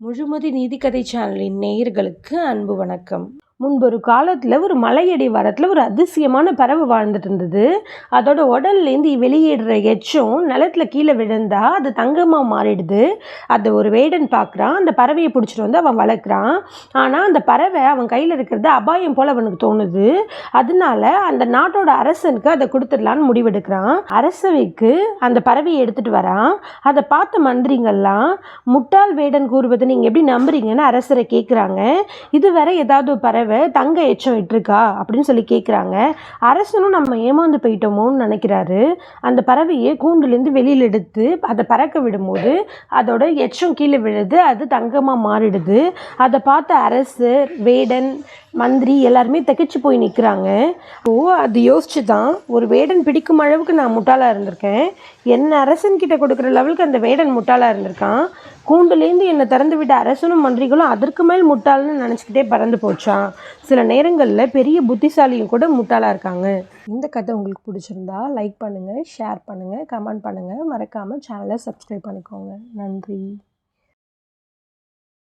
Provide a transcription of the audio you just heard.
முழுமதி நீதிக்கதை சேனலின் நேயர்களுக்கு அன்பு வணக்கம். முன்பொரு காலத்தில் ஒரு மலையடி வாரத்தில் ஒரு அதிசயமான பறவை வாழ்ந்துட்டு இருந்தது. அதோட உடல்லேருந்து வெளியேடுற எச்சும் நிலத்துல கீழே விழுந்தா அது தங்கமாக மாறிடுது. அதை ஒரு வேடன் பார்க்குறான் அந்த பறவையை பிடிச்சிட்டு வந்து அவன் வளர்க்குறான். ஆனால் அந்த பறவை அவன் கையில் இருக்கிறது அபாயம் போல் அவனுக்கு தோணுது. அதனால அந்த நாட்டோட அரசனுக்கு அதை கொடுத்துடலான்னு முடிவெடுக்கிறான். அரசவைக்கு அந்த பறவையை எடுத்துகிட்டு வரான். அதை பார்த்த மந்திரிங்கள்லாம் முட்டாள் வேடன் கூறுவதை நீங்கள் எப்படி நம்புறீங்கன்னு அரசரை கேட்குறாங்க இதுவரை ஏதாவது பறவை தடவை தங்க எச்சம் இட்டிருக்கா அப்படின்னு சொல்லி கேட்குறாங்க அரசனும் நம்ம ஏமாந்து போயிட்டோமோன்னு நினைக்கிறாரு. அந்த பறவையை கூண்டுலேருந்து வெளியில் எடுத்து அதை பறக்க விடும்போது அதோட எச்சம் கீழே விழுது அது தங்கமாக மாறிடுது. அதை பார்த்த அரசர் வேடன் மந்திரி எல்லாருமே திகைச்சு போய் நிற்கிறாங்க ஓ அது யோசிச்சு தான் ஒரு வேடன் பிடிக்கும் அளவுக்கு நான் முட்டாளாக இருந்திருக்கேன். என்ன அரசன் கிட்ட கொடுக்குற லெவலுக்கு அந்த வேடன் முட்டாளாக இருந்திருக்கான். கூண்டுலேருந்து என்னை திறந்து விட்ட அரசனும் மந்திரிகளும் அதற்கு மேல் முட்டாள்னு நினச்சிக்கிட்டே பறந்து போச்சான் சில நேரங்களில் பெரிய புத்திசாலியும் கூட முட்டாளாக இருக்காங்க. இந்த கதை உங்களுக்கு பிடிச்சிருந்தா லைக் பண்ணுங்கள் ஷேர் பண்ணுங்கள் கமெண்ட் பண்ணுங்கள் மறக்காமல் சேனலை சப்ஸ்கிரைப் பண்ணிக்கோங்க. நன்றி.